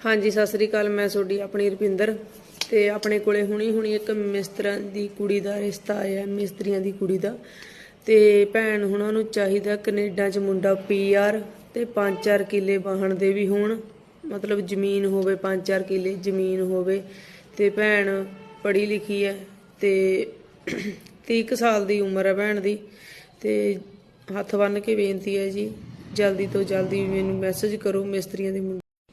ਹਾਂਜੀ, ਸਤਿ ਸ੍ਰੀ ਅਕਾਲ। ਮੈਂ ਤੁਹਾਡੀ ਆਪਣੀ ਰੁਪਿੰਦਰ ਤੇ ਆਪਣੇ ਕੋਲੇ ਹੁਣੀ ਹੁਣੀ ਇੱਕ ਮਿਸਤਰਾਂ ਦੀ ਕੁੜੀ ਦਾ ਰਿਸ਼ਤਾ ਆਇਆ, ਮਿਸਤਰੀਆਂ ਦੀ ਕੁੜੀ ਦਾ। ਤੇ ਭੈਣ ਹੁਣਾਂ ਨੂੰ ਚਾਹੀਦਾ ਕੈਨੇਡਾ 'ਚ ਮੁੰਡਾ ਪੀਆਰ ਤੇ 5-4 ਕਿੱਲੇ ਵਾਹਣ ਦੇ ਵੀ ਹੋਣ। ਮਤਲਬ ਜ਼ਮੀਨ ਹੋਵੇ 5-4 ਕਿੱਲੇ ਜ਼ਮੀਨ ਹੋਵੇ ਤੇ ਭੈਣ ਪੜ੍ਹੀ ਲਿਖੀ ਹੈ ਤੇ 30 ਕੁ ਸਾਲ ਦੀ ਉਮਰ ਹੈ ਭੈਣ ਦੀ ਤੇ ਹੱਥ ਬੰਨ ਕੇ ਬੇਨਤੀ ਹੈ ਜੀ, ਜਲਦੀ ਤੋਂ ਜਲਦੀ ਮੈਨੂੰ ਮੈਸੇਜ ਕਰੋ ਮਿਸਤਰੀਆਂ ਦੇ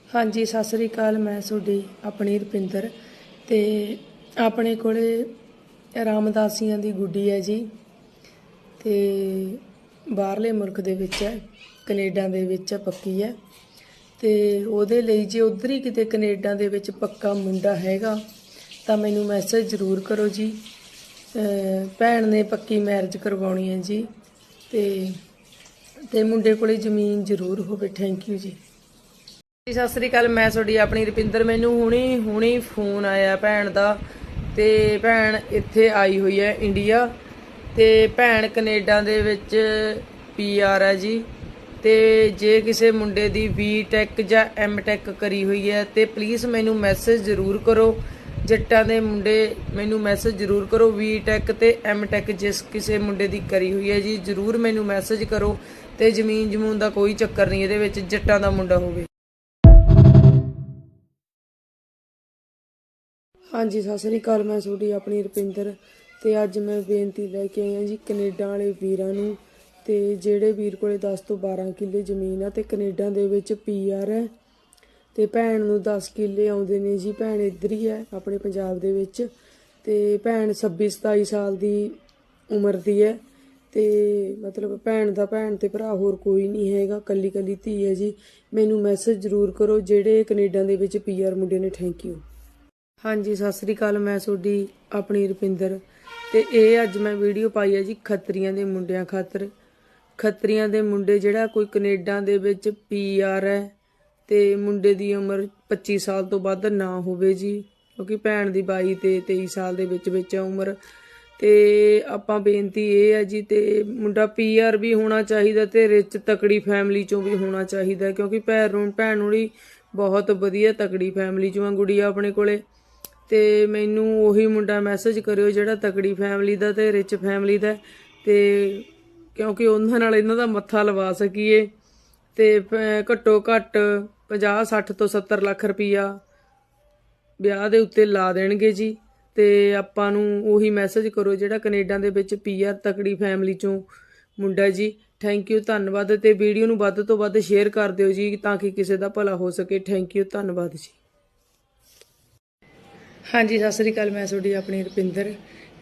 ਹਾਂਜੀ, ਸਤਿ ਸ੍ਰੀ ਅਕਾਲ, ਮੈਂ ਤੁਹਾਡੀ, ਆਪਣੀ ਰੁਪਿੰਦਰ ਤੇ ਆਪਣੇ ਕੋਲੇ ਰਾਮਦਾਸੀਆਂ ਦੀ ਗੁੱਡੀ ਹੈ ਜੀ ਤੇ ਬਾਹਰਲੇ ਮੁਲਕ ਦੇ ਵਿੱਚ ਹੈ, ਕੈਨੇਡਾ ਦੇ ਵਿੱਚ ਹੈ ਪੱਕੀ ਹੈ ਤੇ ਉਹਦੇ ਲਈ ਜੇ ਉਧਰ ਹੀ ਕਿਤੇ ਕੈਨੇਡਾ ਦੇ ਵਿੱਚ ਪੱਕਾ ਮੁੰਡਾ ਹੈਗਾ, ਤਾਂ ਮੈਨੂੰ ਮੈਸੇਜ ਜ਼ਰੂਰ ਕਰੋ ਜੀ। ਭੈਣ ਨੇ ਪੱਕੀ ਮੈਰਿਜ ਕਰਵਾਉਣੀ ਹੈ ਜੀ ਤੇ ਤੇ ਮੁੰਡੇ ਕੋਲੇ ਜ਼ਮੀਨ ਜ਼ਰੂਰ ਹੋਵੇ ਥੈਂਕ ਯੂ ਜੀ। ਸਤਿ ਸ੍ਰੀ ਅਕਾਲ, ਮੈਂ ਤੁਹਾਡੀ ਆਪਣੀ ਰੁਪਿੰਦਰ। ਮੈਨੂੰ ਹੁਣੀ ਹੁਣੀ ਫੋਨ ਆਇਆ ਭੈਣ ਦਾ ਤੇ ਭੈਣ ਇੱਥੇ ਆਈ ਹੋਈ ਹੈ ਇੰਡੀਆ ਤੇ ਭੈਣ ਕੈਨੇਡਾ ਦੇ ਵਿੱਚ ਪੀਆਰ ਹੈ ਜੀ ਤੇ ਜੇ ਕਿਸੇ ਮੁੰਡੇ ਦੀ ਬੀਟੈਕ ਜਾਂ ਐਮਟੈਕ ਕਰੀ ਹੋਈ ਹੈ ਤੇ ਪਲੀਜ਼ ਮੈਨੂੰ ਮੈਸੇਜ ਜ਼ਰੂਰ ਕਰੋ। ਜੱਟਾਂ ਦੇ ਮੁੰਡੇ ਮੈਨੂੰ ਮੈਸੇਜ ਜ਼ਰੂਰ ਕਰੋ ਬੀਟੈਕ ਤੇ ਐਮਟੈਕ ਜਿਸ ਕਿਸੇ ਮੁੰਡੇ ਦੀ ਕਰੀ ਹੋਈ ਹੈ ਜੀ, ਜ਼ਰੂਰ ਮੈਨੂੰ ਮੈਸੇਜ ਕਰੋ ਤੇ ਜ਼ਮੀਨ ਜਮੂਨ ਦਾ ਕੋਈ ਚੱਕਰ ਨਹੀਂ ਇਹਦੇ ਵਿੱਚ ਜੱਟਾਂ ਦਾ ਮੁੰਡਾ ਹੋਵੇ। ਹਾਂਜੀ, ਸਤਿ ਸ੍ਰੀ ਅਕਾਲ, ਮੈਂ ਤੁਹਾਡੀ ਆਪਣੀ ਰੁਪਿੰਦਰ ਤੇ ਅੱਜ ਮੈਂ ਬੇਨਤੀ ਲੈ ਕੇ ਆਈ ਹਾਂ ਜੀ ਕੈਨੇਡਾ ਵਾਲੇ ਵੀਰਾਂ ਨੂੰ ਤੇ ਜਿਹੜੇ ਵੀਰ ਕੋਲੇ 10 ਤੋਂ 12 ਕਿੱਲੇ ਜ਼ਮੀਨ ਆ ਤੇ ਕੈਨੇਡਾ ਦੇ ਵਿੱਚ ਪੀਆਰ ਹੈ ਤੇ ਭੈਣ ਨੂੰ 10 ਕਿੱਲੇ ਆਉਂਦੇ ਨੇ ਜੀ, ਭੈਣ ਇੱਧਰ ਹੀ ਹੈ ਆਪਣੇ ਪੰਜਾਬ ਦੇ ਵਿੱਚ ਤੇ ਭੈਣ 26 27 ਸਾਲ ਦੀ ਉਮਰ ਦੀ ਹੈ ਤੇ ਮਤਲਬ ਭੈਣ ਦਾ ਭੈਣ ਤੇ ਭਰਾ ਹੋਰ ਕੋਈ ਨਹੀਂ ਹੈਗਾ ਕੱਲੀ ਕੱਲੀ ਧੀ ਹੈ ਜੀ। ਮੈਨੂੰ ਮੈਸੇਜ ਜ਼ਰੂਰ ਕਰੋ ਜਿਹੜੇ ਕੈਨੇਡਾ ਦੇ ਵਿੱਚ ਪੀਆਰ ਮੁੰਡੇ ਨੇ ਥੈਂਕ ਯੂ ਹਾਂਜੀ, ਸਤਿ ਸ੍ਰੀ ਅਕਾਲ, ਮੈਂ ਤੁਹਾਡੀ ਆਪਣੀ ਰੁਪਿੰਦਰ। ਤੇ ਇਹ ਅੱਜ ਮੈਂ ਵੀਡੀਓ ਪਾਈ ਹੈ ਜੀ ਖੱਤਰੀਆਂ ਦੇ ਮੁੰਡਿਆਂ ਖਾਤਰ। ਖੱਤਰੀਆਂ ਦੇ ਮੁੰਡੇ ਜਿਹੜਾ ਕੋਈ ਕੈਨੇਡਾ ਦੇ ਵਿੱਚ ਪੀਆਰ ਹੈ ਤੇ ਮੁੰਡੇ ਦੀ ਉਮਰ 25 ਸਾਲ ਤੋਂ ਵੱਧ ਨਾ ਹੋਵੇ ਜੀ, ਕਿਉਂਕਿ ਭੈਣ ਦੀ 22 ਤੇ 23 ਸਾਲ ਦੇ ਵਿੱਚ ਵਿੱਚ ਉਮਰ। ਤੇ ਆਪਾਂ ਬੇਨਤੀ ਇਹ ਹੈ ਜੀ ਤੇ ਮੁੰਡਾ ਪੀਆਰ ਵੀ ਹੋਣਾ ਚਾਹੀਦਾ ਤੇ ਰਿਚ ਤਕੜੀ ਫੈਮਿਲੀ ਚੋਂ ਵੀ ਹੋਣਾ ਚਾਹੀਦਾ, ਕਿਉਂਕਿ ਭੈਣ ਨੂੰ ਭੈਣ ਨੂੰ ਵੀ ਬਹੁਤ ਵਧੀਆ ਤਕੜੀ ਫੈਮਿਲੀ ਚੋਂ ਆ ਗੁੜੀਆ ਆਪਣੇ ਕੋਲੇ। ਤੇ ਮੈਨੂੰ ਉਹੀ ਮੁੰਡਾ ਮੈਸੇਜ ਕਰਿਓ ਜਿਹੜਾ ਤਕੜੀ ਫੈਮਿਲੀ ਦਾ ਤੇ ਰਿਚ ਫੈਮਿਲੀ ਦਾ ਤੇ ਕਿਉਂਕਿ ਉਹਨਾਂ ਨਾਲ ਇਹਨਾਂ ਦਾ ਮੱਥਾ ਲਵਾ ਸਕੀਏ ਤੇ ਪ- ਘੱਟੋ ਘੱਟ 50 60 ਤੋਂ 70 ਲੱਖ ਰੁਪਈਆ ਵਿਆਹ ਦੇ ਉੱਤੇ ਲਾ ਦੇਣਗੇ ਜੀ। ਤੇ ਆਪਾਂ ਨੂੰ ਉਹੀ ਮੈਸੇਜ ਕਰੋ ਜਿਹੜਾ ਕੈਨੇਡਾ ਦੇ ਵਿੱਚ ਪੀਆਰ ਤਕੜੀ ਫੈਮਿਲੀ ਚੋਂ ਮੁੰਡਾ ਜੀ। ਥੈਂਕ ਯੂ ਧੰਨਵਾਦ ਤੇ ਵੀਡੀਓ ਨੂੰ ਵੱਧ ਤੋਂ ਵੱਧ ਸ਼ੇਅਰ ਕਰ ਦਿਓ ਜੀ ਤਾਂ ਕਿ ਕਿਸੇ ਦਾ ਭਲਾ ਹੋ ਸਕੇ। ਥੈਂਕ ਯੂ ਧੰਨਵਾਦ ਜੀ। ਹਾਂਜੀ, ਸਤਿ ਸ੍ਰੀ ਅਕਾਲ, ਮੈਂ ਤੁਹਾਡੀ ਆਪਣੀ ਰੁਪਿੰਦਰ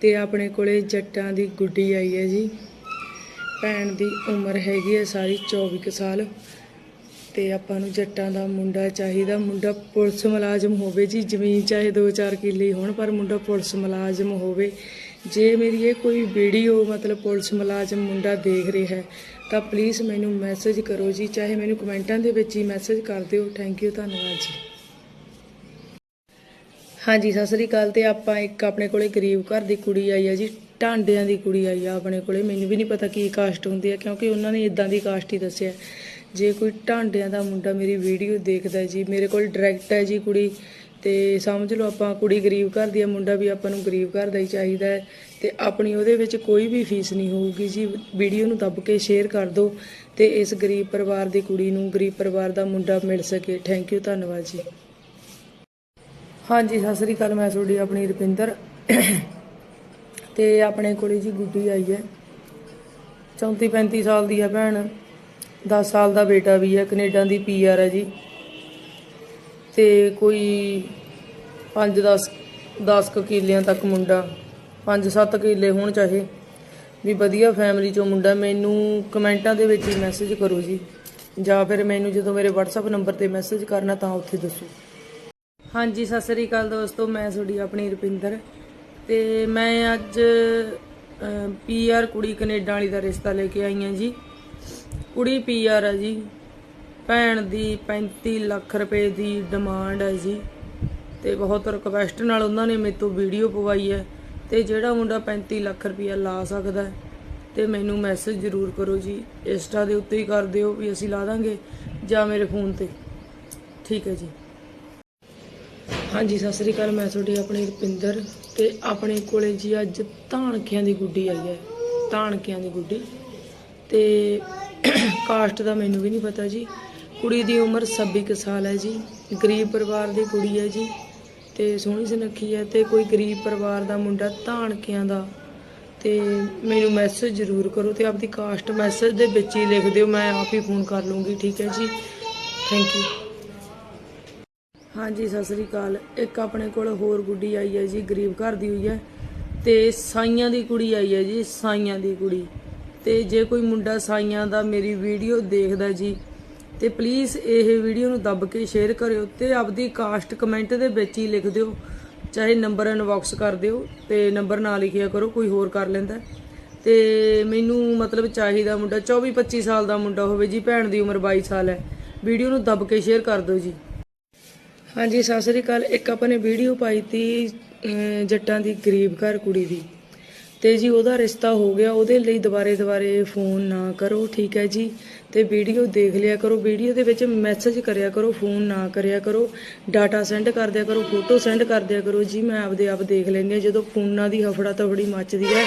ਤੇ ਆਪਣੇ ਕੋਲੇ ਜੱਟਾਂ ਦੀ ਗੁੱਡੀ ਆਈ ਹੈ ਜੀ। ਭੈਣ ਦੀ ਉਮਰ ਹੈਗੀ ਹੈ ਸਾਰੀ 24 ਕੁ ਸਾਲ ਤੇ ਆਪਾਂ ਨੂੰ ਜੱਟਾਂ ਦਾ ਮੁੰਡਾ ਚਾਹੀਦਾ। ਮੁੰਡਾ ਪੁਲਿਸ ਮੁਲਾਜ਼ਮ ਹੋਵੇ ਜੀ, ਜ਼ਮੀਨ ਚਾਹੇ 2-4 ਕਿੱਲੇ ਹੋਣ, ਪਰ ਮੁੰਡਾ ਪੁਲਿਸ ਮੁਲਾਜ਼ਮ ਹੋਵੇ। ਜੇ ਮੇਰੀ ਇਹ ਕੋਈ ਵੀਡੀਓ, ਮਤਲਬ ਪੁਲਿਸ ਮੁਲਾਜ਼ਮ ਮੁੰਡਾ ਦੇਖ ਰਿਹਾ ਹੈ, ਤਾਂ ਪਲੀਜ਼ ਮੈਨੂੰ ਮੈਸੇਜ ਕਰੋ ਜੀ। ਚਾਹੇ ਮੈਨੂੰ ਕਮੈਂਟਾਂ ਦੇ ਵਿੱਚ ਹੀ ਮੈਸੇਜ ਕਰ ਦਿਓ। ਥੈਂਕ ਯੂ ਧੰਨਵਾਦ ਜੀ। ਹਾਂਜੀ, ਸਤਿ ਸ੍ਰੀ ਅਕਾਲ ਤੇ ਆਪਾਂ ਇੱਕ ਆਪਣੇ ਕੋਲੇ ਗਰੀਬ ਘਰ ਦੀ ਕੁੜੀ ਆਈ ਆ ਜੀ, ਢਾਂਡਿਆਂ ਦੀ ਕੁੜੀ ਆਈ ਆ ਆਪਣੇ ਕੋਲੇ। ਮੈਨੂੰ ਵੀ ਨਹੀਂ ਪਤਾ ਕੀ ਕਾਸਟ ਹੁੰਦੀ ਆ, ਕਿਉਂਕਿ ਉਹਨਾਂ ਨੇ ਇਦਾਂ ਦੀ ਕਾਸਟ ਹੀ ਦੱਸਿਆ। ਜੇ ਕੋਈ ਢਾਂਡਿਆਂ ਦਾ ਮੁੰਡਾ ਮੇਰੀ ਵੀਡੀਓ ਦੇਖਦਾ ਜੀ, ਮੇਰੇ ਕੋਲ ਡਾਇਰੈਕਟ ਹੈ ਜੀ ਕੁੜੀ, ਤੇ ਸਮਝ ਲਓ ਆਪਾਂ ਕੁੜੀ ਗਰੀਬ ਘਰ ਦੀ ਆ, ਮੁੰਡਾ ਵੀ ਆਪਾਂ ਨੂੰ ਗਰੀਬ ਘਰ ਦਾ ਹੀ ਚਾਹੀਦਾ ਹੈ। ਤੇ ਆਪਣੀ ਉਹਦੇ ਵਿੱਚ ਕੋਈ ਵੀ ਫੀਸ ਨਹੀਂ ਹੋਊਗੀ ਜੀ, ਵੀਡੀਓ ਨੂੰ ਦੱਬ ਕੇ ਸ਼ੇਅਰ ਕਰ ਦਿਓ ਤੇ ਇਸ ਗਰੀਬ ਪਰਿਵਾਰ ਦੀ ਕੁੜੀ ਨੂੰ, ਗਰੀਬ ਪਰਿਵਾਰ ਦਾ ਮੁੰਡਾ ਮਿਲ ਸਕੇ। ਥੈਂਕ ਯੂ ਧੰਨਵਾਦ ਜੀ। ਹਾਂਜੀ, ਸਤਿ ਸ੍ਰੀ ਅਕਾਲ, ਮੈਂ ਤੁਹਾਡੀ ਆਪਣੀ ਰੁਪਿੰਦਰ। ਤੇ ਆਪਣੇ ਕੋਲੇ ਜੀ ਗੁੱਡੀ ਆਈ ਹੈ। 34 35 ਸਾਲ ਦੀ ਹੈ ਭੈਣ। 10 ਸਾਲ ਦਾ ਬੇਟਾ ਵੀ ਹੈ, ਕੈਨੇਡਾ ਦੀ ਪੀਆਰ ਹੈ ਜੀ। ਤੇ ਕੋਈ 5 10 10 ਕੁ ਕਿੱਲਿਆਂ ਤੱਕ ਮੁੰਡਾ 5 7 ਕਿੱਲੇ ਹੋਣ ਚਾਹੇ, ਵੀ ਵਧੀਆ ਫੈਮਿਲੀ ਚੋਂ ਮੁੰਡਾ, ਮੈਨੂੰ ਕਮੈਂਟਾਂ ਦੇ ਵਿੱਚ ਹੀ ਮੈਸੇਜ ਕਰੋ ਜੀ। ਜਾਂ ਫਿਰ ਮੈਨੂੰ ਜਦੋਂ ਮੇਰੇ WhatsApp ਨੰਬਰ ਤੇ ਮੈਸੇਜ ਕਰਨਾ ਤਾਂ ਉੱਥੇ ਦੱਸੋ। ਹਾਂਜੀ, ਸਤਿ ਸ੍ਰੀ ਅਕਾਲ ਦੋਸਤੋ, ਮੈਂ ਤੁਹਾਡੀ ਆਪਣੀ ਰੁਪਿੰਦਰ ਤੇ ਮੈਂ ਅੱਜ ਪੀਆਰ ਕੁੜੀ ਕੈਨੇਡਾ ਵਾਲੀ ਦਾ ਰਿਸ਼ਤਾ ਲੈ ਕੇ ਆਈ ਹਾਂ ਜੀ। ਕੁੜੀ ਪੀਆਰ ਹੈ ਜੀ। ਭੈਣ ਦੀ 35 ਲੱਖ ਰੁਪਏ ਦੀ ਡਿਮਾਂਡ ਹੈ ਜੀ ਤੇ ਬਹੁਤ ਰਿਕਵੈਸਟ ਨਾਲ ਉਹਨਾਂ ਨੇ ਮੇਰੇ ਤੋਂ ਵੀਡੀਓ ਪਵਾਈ ਹੈ ਤੇ ਜਿਹੜਾ ਮੁੰਡਾ 35 ਲੱਖ ਰੁਪਇਆ ਲਾ ਸਕਦਾ ਹੈ ਤੇ ਮੈਨੂੰ ਮੈਸੇਜ ਜ਼ਰੂਰ ਕਰੋ ਜੀ। ਇੰਸਟਾ ਦੇ ਉੱਤੇ ਹੀ ਕਰ ਦਿਓ ਵੀ ਅਸੀਂ ਲਾ ਦਾਂਗੇ ਜਾਂ ਮੇਰੇ ਫੋਨ ਤੇ। ਠੀਕ ਹੈ ਜੀ। ਹਾਂਜੀ, ਸਤਿ ਸ੍ਰੀ ਅਕਾਲ, ਮੈਂ ਤੁਹਾਡੀ ਆਪਣੀ ਰੁਪਿੰਦਰ ਤੇ ਆਪਣੇ ਕੋਲੇ ਜੀ ਅੱਜ ਧਾਨਕਿਆਂ ਦੀ ਗੁੱਡੀ ਆਈ ਹੈ ਧਾਨਕਿਆਂ ਦੀ ਗੁੱਡੀ। ਤੇ ਕਾਸਟ ਦਾ ਮੈਨੂੰ ਵੀ ਨਹੀਂ ਪਤਾ ਜੀ। ਕੁੜੀ ਦੀ ਉਮਰ 26 ਕੁ ਸਾਲ ਹੈ ਜੀ, ਗਰੀਬ ਪਰਿਵਾਰ ਦੀ ਕੁੜੀ ਹੈ ਜੀ ਤੇ ਸੋਹਣੀ ਸੁਨੱਖੀ ਹੈ ਤੇ ਕੋਈ ਗਰੀਬ ਪਰਿਵਾਰ ਦਾ ਮੁੰਡਾ ਧਾਨਕਿਆਂ ਦਾ। ਤੇ ਮੈਨੂੰ ਮੈਸੇਜ ਜ਼ਰੂਰ ਕਰੋ ਤੇ ਆਪਦੀ ਕਾਸਟ ਮੈਸੇਜ ਦੇ ਵਿੱਚ ਹੀ ਲਿਖ ਦਿਓ, ਮੈਂ ਆਪ ਹੀ ਫੋਨ ਕਰ ਲੂੰਗੀ ਠੀਕ ਹੈ ਜੀ? ਥੈਂਕ ਯੂ ਹਾਂਜੀ, ਸਤਿ ਸ੍ਰੀ ਅਕਾਲ। ਇੱਕ ਆਪਣੇ ਕੋਲ ਹੋਰ ਗੁੱਡੀ ਆਈ ਹੈ ਜੀ, ਗਰੀਬ ਘਰ ਦੀ ਹੋਈ ਹੈ। ਤੇ ਸਾਈਆਂ ਦੀ ਕੁੜੀ ਆਈ ਹੈ ਜੀ, ਸਾਈਆਂ ਦੀ ਕੁੜੀ। ਤੇ ਜੇ ਕੋਈ ਮੁੰਡਾ ਸਾਈਆਂ ਦਾ ਮੇਰੀ ਵੀਡੀਓ ਦੇਖਦਾ ਜੀ, ਤੇ ਪਲੀਜ਼ ਇਹ ਵੀਡੀਓ ਨੂੰ ਦੱਬ ਕੇ ਸ਼ੇਅਰ ਕਰਿਓ ਤੇ ਆਪਦੀ ਕਾਸਟ ਕਮੈਂਟ ਦੇ ਵਿੱਚ ਹੀ ਲਿਖ ਦਿਓ। ਚਾਹੇ ਨੰਬਰ ਇਨਬਾਕਸ ਕਰ ਦਿਓ ਤੇ ਨੰਬਰ ਨਾ ਲਿਖਿਆ ਕਰੋ, ਕੋਈ ਹੋਰ ਕਰ ਲੈਂਦਾ। ਤੇ ਮੈਨੂੰ ਮਤਲਬ ਚਾਹੀਦਾ ਮੁੰਡਾ 24 25 ਸਾਲ ਦਾ ਮੁੰਡਾ ਹੋਵੇ ਜੀ, ਭੈਣ ਦੀ ਉਮਰ 22 ਸਾਲ ਹੈ। ਵੀਡੀਓ ਨੂੰ ਦੱਬ ਕੇ ਸ਼ੇਅਰ ਕਰ ਦਿਓ ਜੀ। ਹਾਂਜੀ, ਸਤਿ ਸ੍ਰੀ ਅਕਾਲ। ਇੱਕ ਆਪਾਂ ਨੇ ਵੀਡੀਓ ਪਾਈ ਤੀ ਜੱਟਾਂ ਦੀ, ਗਰੀਬ ਘਰ ਕੁੜੀ ਦੀ। ਤੇ ਜੀ, ਉਹਦਾ ਰਿਸ਼ਤਾ ਹੋ ਗਿਆ। ਉਹਦੇ ਲਈ ਦੁਬਾਰੇ ਦੁਬਾਰੇ ਫੋਨ ਨਾ ਕਰੋ, ਠੀਕ ਹੈ ਜੀ? ਤੇ ਵੀਡੀਓ ਦੇਖ ਲਿਆ ਕਰੋ। ਵੀਡੀਓ ਦੇ ਵਿੱਚ ਮੈਸੇਜ ਕਰਿਆ ਕਰੋ, ਫੋਨ ਨਾ ਕਰਿਆ ਕਰੋ। ਡਾਟਾ ਸੈਂਡ ਕਰ ਦਿਆ ਕਰੋ, ਫੋਟੋ ਸੈਂਡ ਕਰ ਦਿਆ ਕਰੋ। ਜੀ, ਮੈਂ ਆਪਦੇ ਆਪ ਦੇਖ ਲੈਂਦੀ ਹਾਂ, ਜਦੋਂ ਫੋਨਾਂ ਦੀ ਹਫੜਾ ਤਫੜੀ ਮੱਚਦੀ ਹੈ,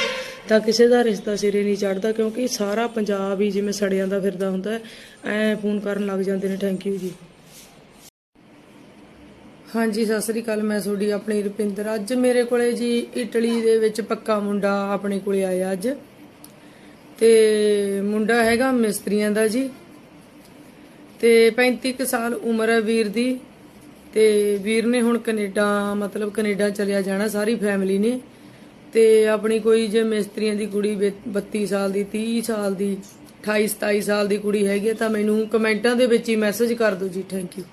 ਤਾਂ ਕਿਸੇ ਦਾ ਰਿਸ਼ਤਾ ਸਿਰੇ ਨਹੀਂ ਚੜਦਾ ਕਿਉਂਕਿ ਸਾਰਾ ਪੰਜਾਬ ਹੀ ਜਿਵੇਂ ਸੜਿਆਂ ਦਾ ਫਿਰਦਾ ਹੁੰਦਾ ਹੈ, ਐ ਫੋਨ ਕਰਨ ਲੱਗ ਜਾਂਦੇ ਨੇ। ਥੈਂਕ ਯੂ ਜੀ। ਹਾਂਜੀ, ਸਤਿ ਸ੍ਰੀ ਅਕਾਲ, ਮੈਂ ਤੁਹਾਡੀ ਆਪਣੀ ਰੁਪਿੰਦਰ। ਅੱਜ ਮੇਰੇ ਕੋਲੇ ਜੀ ਇਟਲੀ ਦੇ ਵਿੱਚ ਪੱਕਾ ਮੁੰਡਾ ਆਪਣੇ ਕੋਲੇ ਆਇਆ ਅੱਜ। ਤੇ ਮੁੰਡਾ ਹੈਗਾ ਮਿਸਤਰੀਆਂ ਦਾ ਜੀ। ਤੇ 35 ਕੁ ਸਾਲ ਉਮਰ ਹੈ ਵੀਰ ਦੀ। ਤੇ ਵੀਰ ਨੇ ਹੁਣ ਕੈਨੇਡਾ, ਮਤਲਬ ਕੈਨੇਡਾ ਚਲਿਆ ਜਾਣਾ, ਸਾਰੀ ਫੈਮਿਲੀ ਨੇ। ਤੇ ਆਪਣੀ ਕੋਈ ਜੇ ਮਿਸਤਰੀਆਂ ਦੀ ਕੁੜੀ ਵੀ 32 ਸਾਲ ਦੀ 30 ਸਾਲ ਦੀ 28 27 ਸਾਲ ਦੀ ਕੁੜੀ ਹੈਗੀ ਹੈ, ਤਾਂ ਮੈਨੂੰ ਕਮੈਂਟਾਂ ਦੇ ਵਿੱਚ ਹੀ ਮੈਸੇਜ ਕਰ ਦਿਓ ਜੀ, ਥੈਂਕ ਯੂ।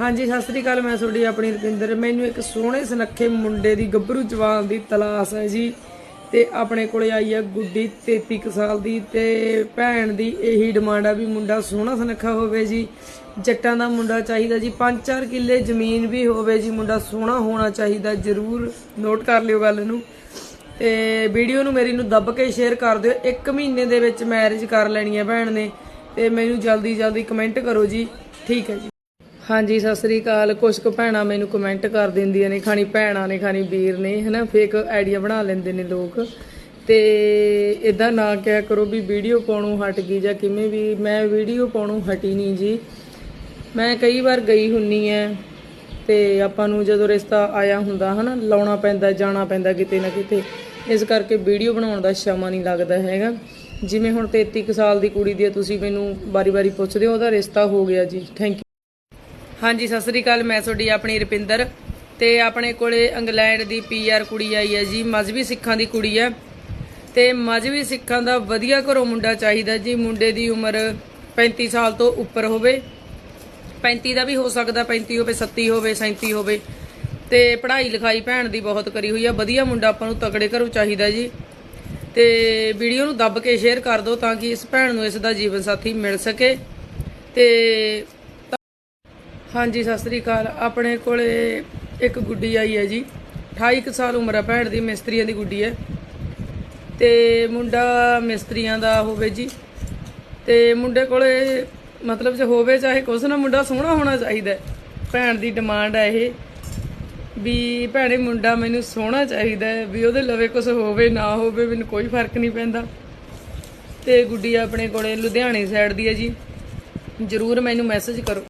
ਹਾਂਜੀ, ਸਤਿ ਸ੍ਰੀ ਅਕਾਲ, ਮੈਂ ਤੁਹਾਡੀ ਆਪਣੀ ਰੁਪਿੰਦਰ। ਮੈਨੂੰ ਇੱਕ ਸੋਹਣੇ ਸੁਨੱਖੇ ਮੁੰਡੇ ਦੀ ਗੱਭਰੂ ਜਵਾਨ ਦੀ ਤਲਾਸ਼ ਹੈ ਜੀ ਤੇ ਆਪਣੇ ਕੋਲੇ ਆਈ ਹੈ ਗੁੱਡੀ 33 ਕੁ ਸਾਲ ਦੀ ਤੇ ਭੈਣ ਦੀ ਇਹੀ ਡਿਮਾਂਡ ਆ ਵੀ ਮੁੰਡਾ ਸੋਹਣਾ ਸੁਨੱਖਾ ਹੋਵੇ ਜੀ, ਜੱਟਾਂ ਦਾ ਮੁੰਡਾ ਚਾਹੀਦਾ ਜੀ 5-4 ਕਿੱਲੇ ਜ਼ਮੀਨ ਵੀ ਹੋਵੇ ਜੀ, ਮੁੰਡਾ ਸੋਹਣਾ ਹੋਣਾ ਚਾਹੀਦਾ, ਜਰੂਰ ਨੋਟ ਕਰ ਲਿਓ ਗੱਲ ਨੂੰ। ਤੇ ਵੀਡੀਓ ਨੂੰ ਮੇਰੀ ਨੂੰ ਦੱਬ ਕੇ ਸ਼ੇਅਰ ਕਰ ਦਿਓ, ਇੱਕ ਮਹੀਨੇ ਦੇ ਵਿੱਚ ਮੈਰਿਜ ਕਰ ਲੈਣੀ ਹੈ ਭੈਣ ਨੇ ਤੇ ਮੈਨੂੰ ਜਲਦੀ ਜਲਦੀ ਕਮੈਂਟ ਕਰੋ ਜੀ, ਠੀਕ ਹੈ ਜੀ। ਹਾਂਜੀ ਸਤਿ ਸ੍ਰੀ ਅਕਾਲ। ਕੁਝ ਕੁ ਭੈਣਾਂ ਮੈਨੂੰ ਕਮੈਂਟ ਕਰ ਦਿੰਦੀਆਂ ਨੇ ਖਾਣੀ ਭੈਣਾਂ ਨੇ ਖਾਣੀ ਵੀਰ ਨੇ ਹਨਾ? ਫੇਕ ਆਈਡੀਆ ਬਣਾ ਲੈਂਦੇ ਨੇ ਲੋਕ। ਤੇ ਇਦਾਂ ਨਾ ਕਿਹਾ ਕਰੋ ਵੀ ਵੀਡੀਓ ਪਾਉਣੋਂ ਹਟ ਗਈ ਜਾਂ ਕਿਵੇਂ ਵੀ ਮੈਂ ਵੀਡੀਓ ਪਾਉਣੋਂ ਹਟੀ ਨਹੀਂ ਜੀ। ਮੈਂ ਕਈ ਵਾਰ ਗਈ ਹੁੰਨੀ ਐ ਤੇ ਆਪਾਂ ਨੂੰ ਜਦੋਂ ਰਿਸ਼ਤਾ ਆਇਆ ਹੁੰਦਾ ਹਨਾ? ਲਾਉਣਾ ਪੈਂਦਾ ਜਾਣਾ ਪੈਂਦਾ ਕਿਤੇ ਨਾ ਕਿਤੇ। ਇਸ ਕਰਕੇ ਵੀਡੀਓ ਬਣਾਉਣ ਦਾ ਸਮਾਂ ਨਹੀਂ ਲੱਗਦਾ ਹੈਗਾ। ਜਿਵੇਂ ਹੁਣ 33 ਕੁ ਸਾਲ ਦੀ ਕੁੜੀ ਦੀ ਆ, ਤੁਸੀਂ ਮੈਨੂੰ ਵਾਰੀ-ਵਾਰੀ ਪੁੱਛਦੇ ਹੋ ਉਹਦਾ ਰਿਸ਼ਤਾ ਹੋ ਗਿਆ ਜੀ। ਥੈਂਕ ਯੂ ਹਾਂਜੀ, ਸਤਿ ਸ੍ਰੀ ਅਕਾਲ। ਮੈਂ ਤੁਹਾਡੀ ਆਪਣੀ ਰੁਪਿੰਦਰ ਤੇ ਆਪਣੇ ਕੋਲੇ ਇੰਗਲੈਂਡ ਦੀ ਪੀਆਰ ਕੁੜੀ ਆਈ ਹੈ ਜੀ ਮਜ਼ਬੀ ਸਿੱਖਾਂ ਦੀ ਕੁੜੀ ਹੈ। ਤੇ ਮਜ਼ਬੀ ਸਿੱਖਾਂ ਦਾ ਵਧੀਆ ਘਰੋਂ ਮੁੰਡਾ ਚਾਹੀਦਾ ਜੀ, ਮੁੰਡੇ ਦੀ ਉਮਰ 35 ਸਾਲ ਤੋਂ ਉੱਪਰ ਹੋਵੇ। 35 ਦਾ ਵੀ ਹੋ ਸਕਦਾ 35 ਹੋਵੇ 37 ਹੋਵੇ 37 ਹੋਵੇ। ਤੇ ਪੜ੍ਹਾਈ ਲਿਖਾਈ ਭੈਣ ਦੀ ਬਹੁਤ ਕਰੀ ਹੋਈ ਆ, ਵਧੀਆ ਮੁੰਡਾ ਆਪਾਂ ਨੂੰ ਤਕੜੇ ਘਰੋਂ ਚਾਹੀਦਾ ਜੀ। ਤੇ ਵੀਡੀਓ ਨੂੰ ਦੱਬ ਕੇ ਸ਼ੇਅਰ ਕਰ ਦਿਓ ਤਾਂ ਕਿ ਇਸ ਭੈਣ ਨੂੰ ਇਸ ਦਾ ਜੀਵਨ ਸਾਥੀ ਮਿਲ ਸਕੇ। ਤੇ ਹਾਂਜੀ, ਸਤਿ ਸ੍ਰੀ ਅਕਾਲ। ਆਪਣੇ ਕੋਲੇ ਇੱਕ ਗੁੱਡੀ ਆਈ ਹੈ ਜੀ। 28 ਕੁ ਸਾਲ ਉਮਰ ਹੈ ਭੈਣ ਦੀ, ਮਿਸਤਰੀਆਂ ਦੀ ਗੁੱਡੀ ਹੈ। ਤੇ ਮੁੰਡਾ ਮਿਸਤਰੀਆਂ ਦਾ ਹੋਵੇ ਜੀ। ਤੇ ਮੁੰਡੇ ਕੋਲੇ ਮਤਲਬ ਜੇ ਹੋਵੇ ਚਾਹੇ ਕੁਛ ਨਾ, ਮੁੰਡਾ ਸੋਹਣਾ ਹੋਣਾ ਚਾਹੀਦਾ ਭੈਣ ਦੀ ਡਿਮਾਂਡ ਹੈ ਇਹ ਵੀ ਭੈਣੇ, ਮੁੰਡਾ ਮੈਨੂੰ ਸੋਹਣਾ ਚਾਹੀਦਾ ਵੀ ਉਹਦੇ ਲਵੇ ਕੁਝ ਹੋਵੇ, ਨਾ ਹੋਵੇ, ਮੈਨੂੰ ਕੋਈ ਫ਼ਰਕ ਨਹੀਂ ਪੈਂਦਾ। ਤੇ ਗੁੱਡੀ ਆਪਣੇ ਕੋਲੇ ਲੁਧਿਆਣੇ ਸਾਈਡ ਦੀ ਹੈ ਜੀ। ਜਰੂਰ ਮੈਨੂੰ ਮੈਸੇਜ ਕਰੋ।